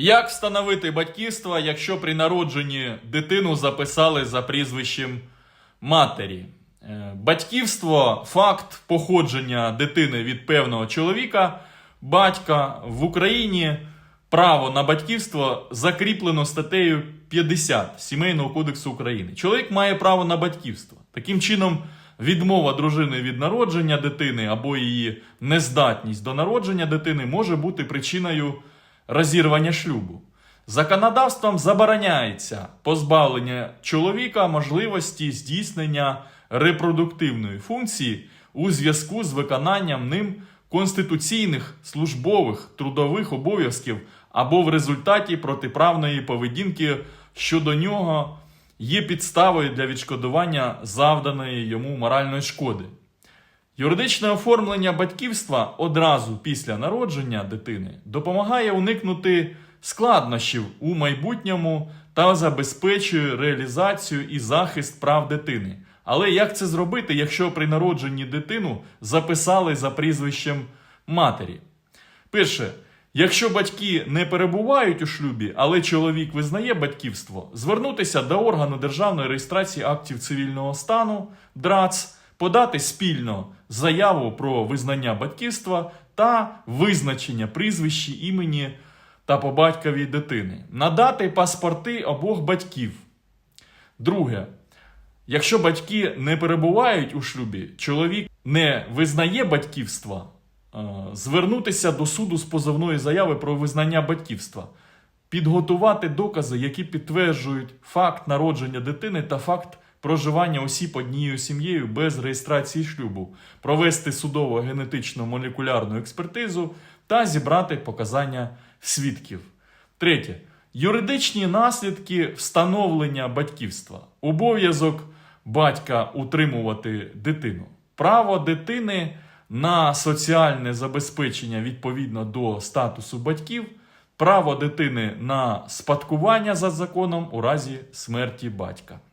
Як встановити батьківство, якщо при народженні дитину записали за прізвищем матері? Е, Батьківство факт походження дитини від певного чоловіка, батька в Україні. Право на батьківство закріплено статтею 50 Сімейного кодексу України. Чоловік має право на батьківство. Таким чином, відмова дружини від народження дитини або її нездатність до народження дитини може бути причиною розірвання шлюбу. Законодавством забороняється позбавлення чоловіка можливості здійснення репродуктивної функції у зв'язку з виконанням ним конституційних службових трудових обов'язків або в результаті протиправної поведінки щодо нього є підставою для відшкодування завданої йому моральної шкоди. Юридичне оформлення батьківства одразу після народження дитини допомагає уникнути складнощів у майбутньому та забезпечує реалізацію і захист прав дитини. Але як це зробити, якщо при народженні дитину записали за прізвищем матері? Перше, якщо батьки не перебувають у шлюбі, але чоловік визнає батьківство, звернутися до органу державної реєстрації актів цивільного стану ДРАЦ, подати спільно заяву про визнання батьківства та визначення прізвища імені та по батькові дитини, надати паспорти обох батьків. Друге, Якщо батьки не перебувають у шлюбі, чоловік не визнає батьківства, е, звернутися до суду з позовної заяви про визнання батьківства, підготувати докази, які підтверджують факт народження дитини та факт проживання осіб однією сім'єю без реєстрації шлюбу, провести судово генетичну молекулярну експертизу та зібрати показання свідків. Третє. Юридичні наслідки встановлення батьківства. Обов'язок батька утримувати дитину. Право дитини на соціальне забезпечення відповідно до статусу батьків. Право дитини на спадкування за законом у разі смерті батька.